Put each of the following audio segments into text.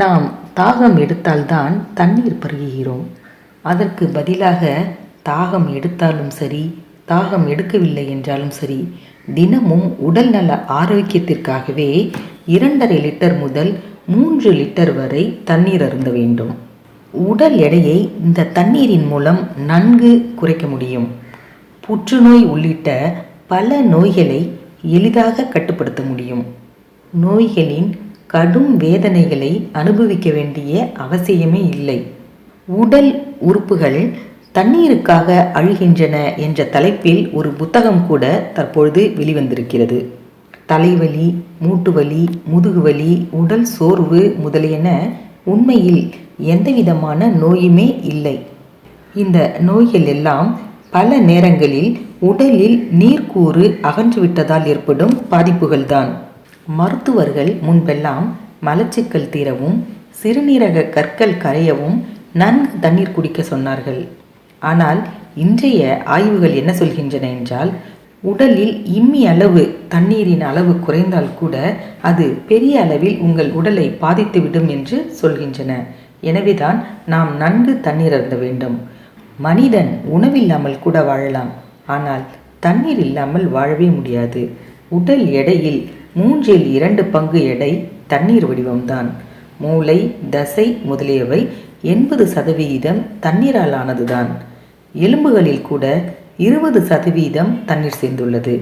நாம் தாகம் எடுத்தால்தான் தண்ணீர் பருகுகிறோம். அதற்கு பதிலாக தாகம் எடுத்தாலும் சரி தாகம் எடுக்கவில்லை என்றாலும் சரி தினமும் உடல் நல ஆரோக்கியத்திற்காகவே இரண்டரை லிட்டர் முதல் மூன்று லிட்டர் வரை தண்ணீர் அருந்த வேண்டும். உடல் எடையை இந்த தண்ணீரின் மூலம் நன்கு குறைக்க முடியும். புற்றுநோய் உள்ளிட்ட பல நோய்களை எளிதாக கட்டுப்படுத்த முடியும். நோய்களின் கடும் வேதனைகளை அனுபவிக்க வேண்டிய அவசியமே இல்லை. உடல் உறுப்புகள் தண்ணீருக்காக அழுகின்றன என்ற தலைப்பில் ஒரு புத்தகம் கூட தற்பொழுது வெளிவந்திருக்கிறது. தலைவலி மூட்டுவலி முதுகுவலி உடல் சோர்வு முதலியன உண்மையில் எந்தவிதமான நோயுமே இல்லை. இந்த நோய்கள் எல்லாம் பல நேரங்களில் உடலில் நீர்க்கூறு அகன்றுவிட்டதால் ஏற்படும் பாதிப்புகள்தான். மருத்துவர்கள் முன்பெல்லாம் மலச்சிக்கல் தீரவும் சிறுநீரக கற்கள் கரையவும் நன்கு தண்ணீர் குடிக்க சொன்னார்கள். ஆனால் இன்றைய ஆய்வுகள் என்ன சொல்கின்றன என்றால் உடலில் இம்மி அளவு தண்ணீரின் அளவு குறைந்தால் கூட அது பெரிய அளவில் உங்கள் உடலை பாதித்துவிடும் என்று சொல்கின்றன. எனவேதான் நாம் நன்கு தண்ணீர் அருந்த வேண்டும். மனிதன் உணவில்லாமல் கூட வாழலாம். ஆனால் தண்ணீர் இல்லாமல் வாழவே முடியாது. உடல் எடையில் மூன்றில் இரண்டு பங்கு எடை தண்ணீர் வடிவம்தான். மூளை தசை முதலியவை எண்பது சதவிகிதம் தண்ணீரால் ஆனதுதான் எலும்புகளில் கூட இருபது சதவீதம் தண்ணீர் சேர்ந்துள்ளது.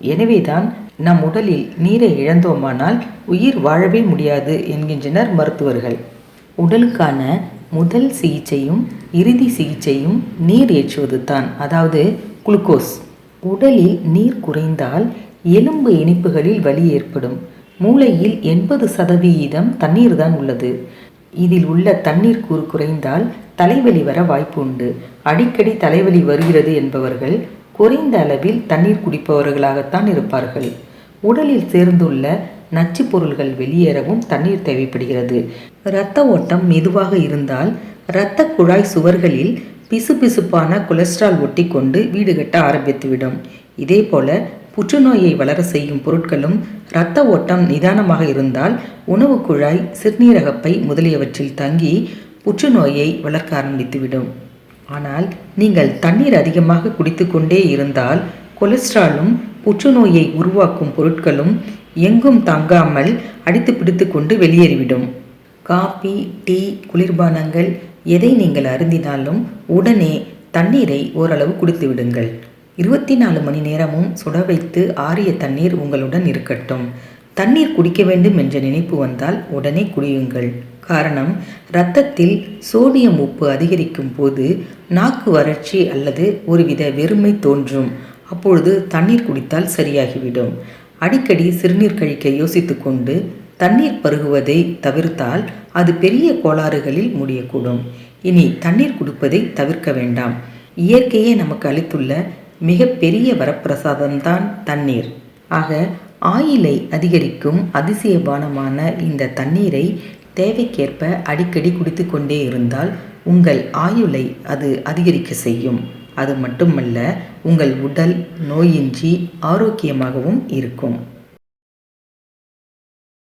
எனவேதான் நம் உடலில் நீரை இழந்தோமானால் உயிர் வாழவே முடியாது என்கின்றனர் மருத்துவர்கள். உடலுக்கான முதல் சிகிச்சையும் இறுதி சிகிச்சையும் நீர் ஏற்றுவது தான் அதாவது குளுக்கோஸ். உடலில் நீர் குறைந்தால் எலும்பு இனிப்புகளில் வலி ஏற்படும். மூளையில் எண்பது சதவிகிதம் தண்ணீர் தான் உள்ளது. இதில் உள்ள தண்ணீர் கூறு குறைந்தால் தலைவலி வர வாய்ப்பு உண்டு. அடிக்கடி தலைவலி வருகிறது என்பவர்கள் குறைந்த அளவில் தண்ணீர் குடிப்பவர்களாகத்தான் இருப்பார்கள். உடலில் சேர்ந்துள்ள நச்சு பொருள்கள் வெளியேறவும் தண்ணீர் தேவைப்படுகிறது. இரத்த ஓட்டம் மெதுவாக இருந்தால் இரத்த குழாய் சுவர்களில் பிசுபிசுப்பான கொலஸ்ட்ரால் ஒட்டி கொண்டு வீடு கட்ட ஆரம்பித்துவிடும். இதே போல புற்றுநோயை வளர செய்யும் பொருட்களும் இரத்த ஓட்டம் நிதானமாக இருந்தால் உணவு குழாய் சிறுநீரகப்பை முதலியவற்றில் தங்கி புற்றுநோயை வளர்க்க ஆரம்பித்துவிடும். ஆனால் நீங்கள் தண்ணீர் அதிகமாக குடித்துக்கொண்டே இருந்தால் கொலஸ்ட்ராலும் புற்றுநோயை உருவாக்கும் பொருட்களும் எங்கும் தங்காமல் அடித்து பிடித்து கொண்டு வெளியேறிவிடும். காபி டீ குளிர்பானங்கள் எதை நீங்கள் அருந்தினாலும் உடனே தண்ணீரை ஓரளவு குடித்து விடுங்கள் இருபத்தி நாலு மணி நேரமும் சுட வைத்து ஆறிய தண்ணீர் உங்களுடன் இருக்கட்டும். தண்ணீர் குடிக்க வேண்டும் என்ற நினைப்பு வந்தால் உடனே குடியுங்கள். காரணம் இரத்தத்தில் சோடியம் உப்பு அதிகரிக்கும் போது நாக்கு வறட்சி அல்லது ஒருவித வெறுமை தோன்றும். அப்பொழுது தண்ணீர் குடித்தால் சரியாகிவிடும். அடிக்கடி சிறுநீர் கழிக்க யோசித்துக்கொண்டு தண்ணீர் பருகுவதை தவிர்த்தால் அது பெரிய கோளாறுகளில் முடியக்கூடும். இனி தண்ணீர் குடிப்பதை தவிர்க்க வேண்டாம். இயற்கையே நமக்கு அளித்துள்ள மிகப்பெரிய வரப்பிரசாதம்தான் தண்ணீர். ஆக ஆயிலை அதிகரிக்கும் அதிசயபானமான இந்த தண்ணீரை தேவைக்கேற்ப அடிக்கடி குடித்து கொண்டே இருந்தால் உங்கள் ஆயுளை அது அதிகரிக்க செய்யும். அது மட்டுமல்ல உங்கள் உடல் நோயின்றி ஆரோக்கியமாகவும் இருக்கும்.